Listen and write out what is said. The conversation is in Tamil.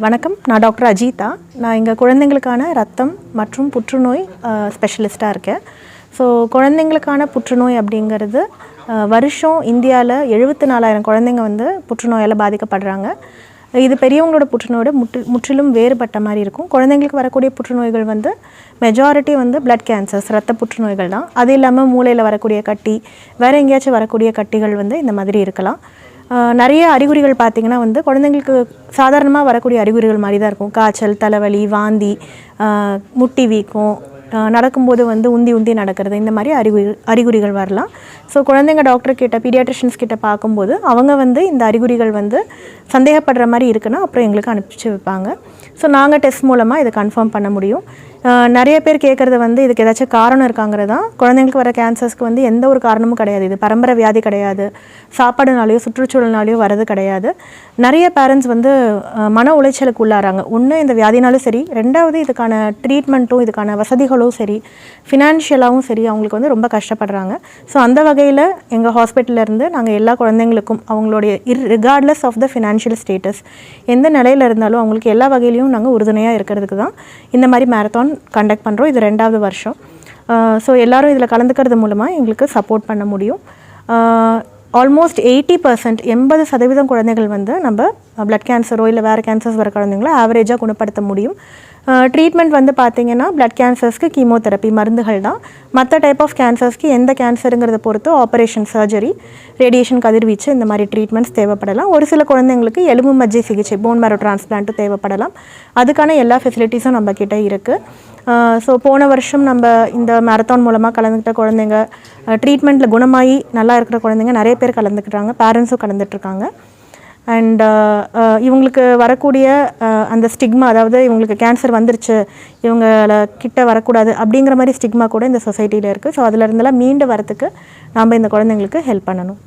வணக்கம். நான் டாக்டர் அஜீதா. நான் இங்கே குழந்தைங்களுக்கான ரத்தம் மற்றும் புற்றுநோய் ஸ்பெஷலிஸ்ட்டாக இருக்கேன். ஸோ குழந்தைங்களுக்கான புற்றுநோய் அப்படிங்கிறது வருஷம் இந்தியாவில் எழுபத்தி நாலாயிரம் குழந்தைங்க வந்து புற்றுநோயால் பாதிக்கப்படுறாங்க. இது பெரியவங்களோட புற்றுநோயோட முற்று முற்றிலும் வேறுபட்ட மாதிரி இருக்கும். குழந்தைங்களுக்கு வரக்கூடிய புற்றுநோய்கள் வந்து மெஜாரிட்டி வந்து பிளட் கேன்சர்ஸ் ரத்த புற்றுநோய்கள் தான். அது இல்லாமல் மூளையில் வரக்கூடிய கட்டி வேறு எங்கேயாச்சும் வரக்கூடிய கட்டிகள் வந்து இந்த மாதிரி இருக்கலாம். நிறைய அறிகுறிகள் பார்த்தீங்கன்னா வந்து குழந்தைங்களுக்கு சாதாரணமாக வரக்கூடிய அறிகுறிகள் மாதிரி தான் இருக்கும். காய்ச்சல் தலைவலி வாந்தி முட்டி வீக்கம் நடக்கும்போது வந்து உந்தி உந்தி நடக்கிறது இந்த மாதிரி அறிகுறி அறிகுறிகள் வரலாம். ஸோ குழந்தைங்க டாக்டர் கிட்ட பீடியாட்ரிஷியன்ஸ் கிட்ட பார்க்கும்போது அவங்க வந்து இந்த அறிகுறிகள் வந்து சந்தேகப்படுற மாதிரி இருக்குன்னா அப்புறம் எங்களுக்கு அனுப்பிச்சு வைப்பாங்க. ஸோ நாங்கள் டெஸ்ட் மூலமாக இதை கன்ஃபார்ம் பண்ண முடியும். நிறைய பேர் கேட்குறது வந்து இதுக்கு ஏதாச்சும் காரணம் இருக்காங்கிறது? தான் குழந்தைங்களுக்கு வர கேன்சர்ஸ்க்கு வந்து எந்த ஒரு காரணமும் கிடையாது. இது பரம்பரை வியாதி கிடையாது. சாப்பாடுனாலேயோ சுற்றுச்சூழல்னாலேயோ வரது கிடையாது. நிறைய பேரண்ட்ஸ் வந்து மன உளைச்சலுக்கு உள்ளாராங்க ஒன்று இந்த வியாதினாலும் சரி. ரெண்டாவது இதுக்கான ட்ரீட்மெண்ட்டும் இதுக்கான வசதிகளும் சரி ஃபினான்ஷியலாகவும் சரி அவங்களுக்கு வந்து ரொம்ப கஷ்டப்படுறாங்க. ஸோ அந்த வகையில் எங்கள் ஹாஸ்பிட்டலேருந்து நாங்கள் எல்லா குழந்தைங்களுக்கும் அவங்களுடைய இர் regardless of the financial status எந்த நிலையில் இருந்தாலும் அவங்களுக்கு எல்லா வகையிலையும் நாங்கள் உறுதுணையாக இருக்கிறதுக்கு தான் இந்த மாதிரி மேரத்தான் கண்டக்ட் பண்ணுறோம் இது ரெண்டாவது வருஷம். ஸோ எல்லாரும் இதில் கலந்துக்கிறது மூலமாக எங்களுக்கு சப்போர்ட் பண்ண முடியும். ஆல்மோஸ்ட் எயிட்டி பர்சன்ட் எண்பது சதவீதம் குழந்தைகள் வந்து நம்ம பிளட் கேன்சரோ இல்லை வேறு கேன்சர்ஸ் வர குழந்தைங்கள ஆவரேஜாக குணப்படுத்த முடியும். ட்ரீட்மெண்ட் வந்து பார்த்தீங்கன்னா பிளட் கேன்சர்ஸ்க்கு கீமோதெரப்பி மருந்துகள் தான். மற்ற டைப் ஆஃப் கேன்சர்ஸ்க்கு எந்த கேன்சருங்கிறத பொறுத்து ஆப்ரேஷன் சர்ஜரி ரேடியேஷன் கதிர்வீச்சு இந்த மாதிரி ட்ரீட்மெண்ட்ஸ் தேவைப்படலாம். ஒரு சில குழந்தைங்களுக்கு எலும்பு மஜ்ஜை சிகிச்சை போன் மேரோ டிரான்ஸ்பிளான்ட்டும் தேவைப்படலாம். அதுக்கான எல்லா ஃபெசிலிட்டிஸும் நம்மக்கிட்ட இருக்குது ஸோ போன வருஷம் நம்ம இந்த மேரத்தான் மூலமாக கலந்துக்கிட்ட குழந்தைங்க ட்ரீட்மெண்ட்டில் குணமாகி நல்லா இருக்கிற குழந்தைங்க நிறைய பேர் கலந்துக்கிட்டாங்க பேரண்ட்ஸும் கலந்துட்டுருக்காங்க. அண்ட் இவங்களுக்கு வரக்கூடிய அந்த ஸ்டிக்மா அதாவது இவங்களுக்கு கேன்சர் வந்துருச்சு இவங்கள கிட்ட வரக்கூடாது அப்படிங்கிற மாதிரி ஸ்டிக்மா கூட இந்த சொசைட்டியில் இருக்குது ஸோ அதுலேருந்தெல்லாம் மீண்டு வரத்துக்கு நாம் இந்த குழந்தைங்களுக்கு ஹெல்ப் பண்ணணும்.